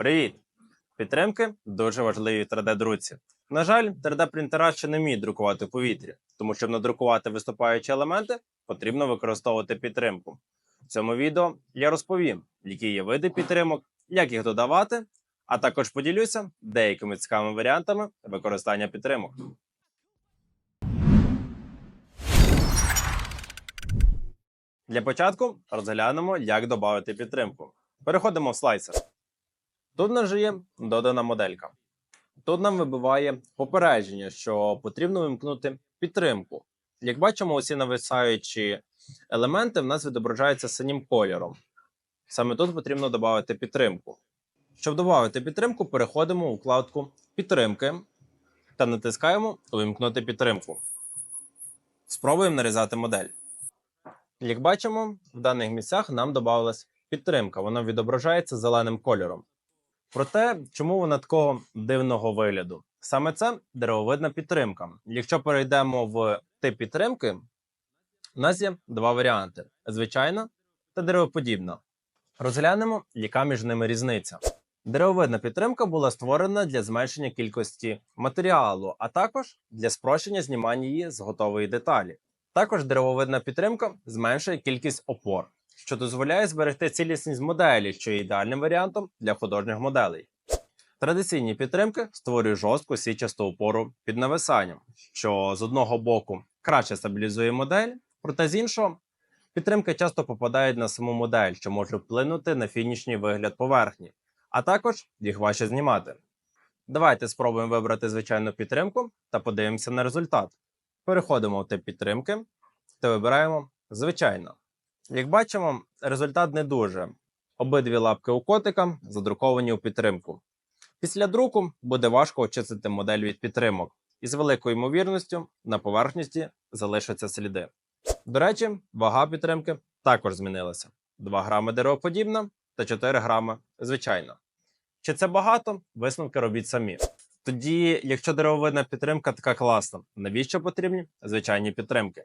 Привіт! Підтримки дуже важливі 3D-друці. На жаль, 3D-принтера ще не вміють друкувати в повітрі, тому щоб надрукувати виступаючі елементи, потрібно використовувати підтримку. В цьому відео я розповім, які є види підтримок, як їх додавати, а також поділюся деякими цікавими варіантами використання підтримок. Для початку розглянемо, як додати підтримку. Переходимо в слайсер. Тут нас же є додана моделька. Тут нам вибиває попередження, що потрібно вимкнути підтримку. Як бачимо, усі нависаючі елементи в нас відображаються синім кольором. Саме тут потрібно додати підтримку. Щоб додати підтримку, переходимо у вкладку Підтримки та натискаємо Вимкнути підтримку. Спробуємо нарізати модель. Як бачимо, в даних місцях нам додавалась підтримка, вона відображається зеленим кольором. Проте, чому вона такого дивного вигляду? Саме це деревовидна підтримка. Якщо перейдемо в тип підтримки, у нас є два варіанти: звичайна та деревоподібна. Розглянемо, яка між ними різниця. Деревовидна підтримка була створена для зменшення кількості матеріалу, а також для спрощення знімання її з готової деталі. Також деревовидна підтримка зменшує кількість опор, що дозволяє зберегти цілісність моделі, що є ідеальним варіантом для художніх моделей. Традиційні підтримки створюють жорстку січасту опору під нависанням, що з одного боку краще стабілізує модель, проте з іншого підтримки часто попадають на саму модель, що може вплинути на фінішній вигляд поверхні, а також їх важче знімати. Давайте спробуємо вибрати звичайну підтримку та подивимося на результат. Переходимо в тип підтримки та вибираємо звичайно. Як бачимо, результат не дуже. Обидві лапки у котика задруковані у підтримку. Після друку буде важко очистити модель від підтримок, і з великою ймовірністю на поверхності залишаться сліди. До речі, вага підтримки також змінилася: 2 грами деревоподібна та 4 грами звичайна. Чи це багато? Висновки робіть самі. Тоді, якщо деревовидна підтримка така класна, навіщо потрібні звичайні підтримки?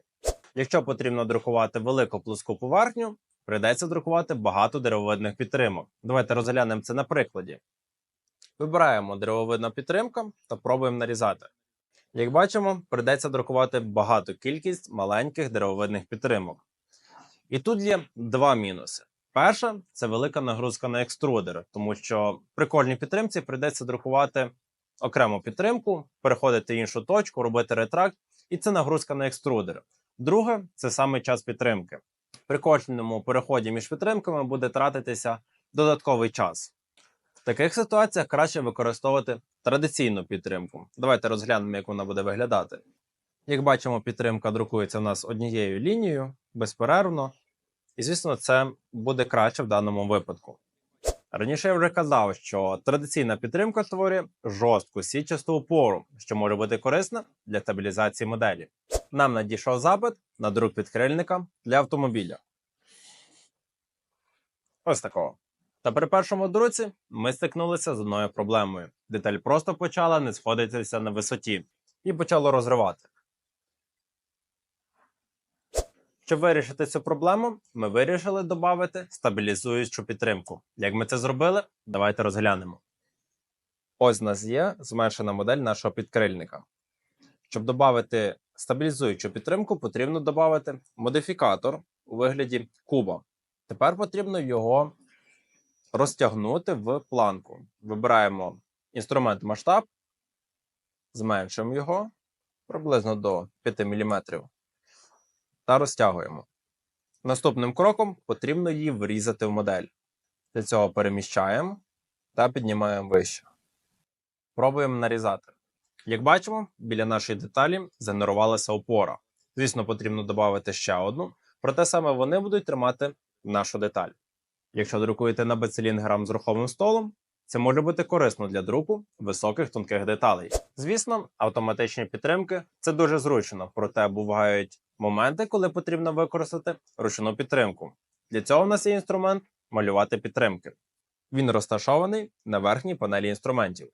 Якщо потрібно друкувати велику плоску поверхню, прийдеться друкувати багато деревовидних підтримок. Давайте розглянемо це на прикладі. Вибираємо деревовидна підтримка та пробуємо нарізати. Як бачимо, прийдеться друкувати багату кількість маленьких деревовидних підтримок. І тут є два мінуси. Перша це велика нагрузка на екструдер, тому що при кожній підтримці прийдеться друкувати окрему підтримку, переходити в іншу точку, робити ретракт, і це нагрузка на екструдер. Друге це саме час підтримки. При кожному переході між підтримками буде тратитися додатковий час. В таких ситуаціях краще використовувати традиційну підтримку. Давайте розглянемо, як вона буде виглядати. Як бачимо, підтримка друкується в нас однією лінією безперервно, і, звісно, це буде краще в даному випадку. Раніше я вже казав, що традиційна підтримка створює жорстку січасту опору, що може бути корисна для стабілізації моделі. Нам надійшов запит на друк підкрильника для автомобіля. Ось такого. Та при першому друці ми стикнулися з одною проблемою. Деталь просто почала не сходитися на висоті і почало розривати. Щоб вирішити цю проблему, ми вирішили додати стабілізуючу підтримку. Як ми це зробили, давайте розглянемо. Ось у нас є зменшена модель нашого підкрильника. Щоб додати стабілізуючу підтримку, потрібно додати модифікатор у вигляді куба. Тепер потрібно його розтягнути в планку. Вибираємо інструмент масштаб, зменшуємо його приблизно до 5 мм та розтягуємо. Наступним кроком потрібно її врізати в модель. Для цього переміщаємо та піднімаємо вище. Пробуємо нарізати. Як бачимо, біля нашої деталі згенерувалася опора. Звісно, потрібно додати ще одну, проте саме вони будуть тримати нашу деталь. Якщо друкуєте на бецилінгерам з рухомим столом, це може бути корисно для друку високих тонких деталей. Звісно, автоматичні підтримки це дуже зручно, проте бувають моменти, коли потрібно використати ручну підтримку. Для цього в нас є інструмент малювати підтримки. Він розташований на верхній панелі інструментів.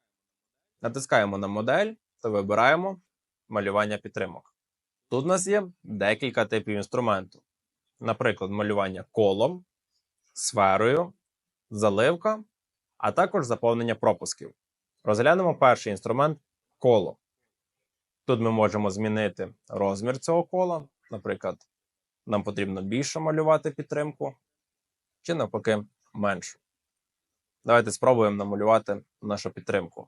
Натискаємо на модель та вибираємо малювання підтримок. Тут у нас є декілька типів інструменту, наприклад, малювання колом, сферою, заливка а також заповнення пропусків. Розглянемо перший інструмент коло. Тут ми можемо змінити розмір цього кола. Наприклад, нам потрібно більше малювати підтримку, чи навпаки менше. Давайте спробуємо намалювати нашу підтримку.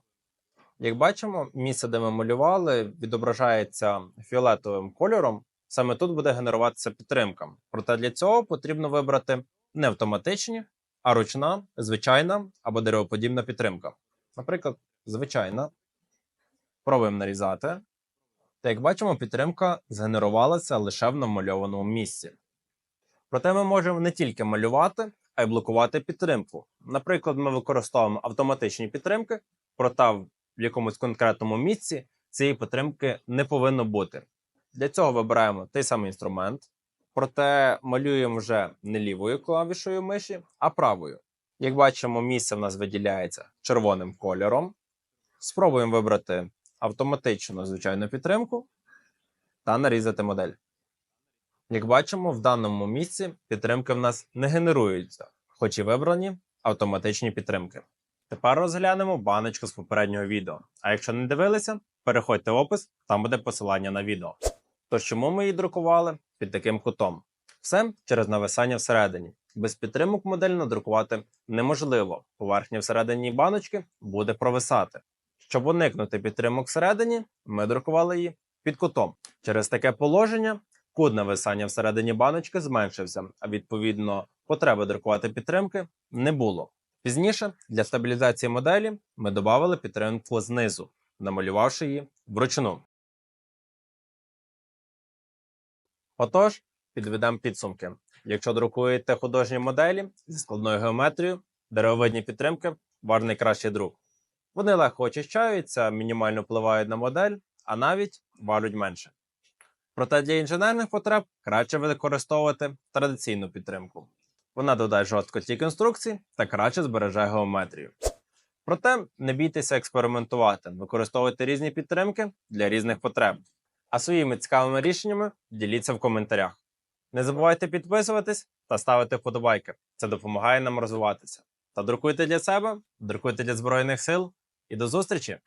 Як бачимо, місце, де ми малювали, відображається фіолетовим кольором. Саме тут буде генеруватися підтримка. Проте для цього потрібно вибрати не автоматичні, а ручна, звичайна або деревоподібна підтримка. Наприклад, звичайна. Пробуємо нарізати. Та як бачимо, підтримка згенерувалася лише в намальованому місці. Проте ми можемо не тільки малювати, а й блокувати підтримку. Наприклад, ми використовуємо автоматичні підтримки, проте в якомусь конкретному місці цієї підтримки не повинно бути. Для цього вибираємо той самий інструмент, проте малюємо вже не лівою клавішою миші, а правою. Як бачимо, місце в нас виділяється червоним кольором. Спробуємо вибрати автоматичну звичайну підтримку та нарізати модель. Як бачимо, в даному місці підтримки в нас не генеруються, хоч і вибрані автоматичні підтримки. Тепер розглянемо баночку з попереднього відео. А якщо не дивилися, переходьте в опис, там буде посилання на відео. Тож чому ми її друкували під таким кутом? Все через нависання всередині. Без підтримок модель надрукувати неможливо. Поверхня всередині баночки буде провисати. Щоб уникнути підтримок всередині, ми друкували її під кутом. Через таке положення кут нависання всередині баночки зменшився, а відповідно потреби друкувати підтримки не було. Пізніше для стабілізації моделі ми додали підтримку знизу, намалювавши її вручну. Отож, підведемо підсумки. Якщо друкуєте художні моделі зі складною геометрією, деревовидні підтримки ваш найкращий друг. Вони легко очищаються, мінімально впливають на модель, а навіть валють менше. Проте для інженерних потреб краще використовувати традиційну підтримку. Вона додає жорсткості конструкції та краще збереже геометрію. Проте не бійтеся експериментувати, використовуйте різні підтримки для різних потреб. А своїми цікавими рішеннями діліться в коментарях. Не забувайте підписуватись та ставити вподобайки. Це допомагає нам розвиватися. Та друкуйте для себе, друкуйте для Збройних сил і до зустрічі!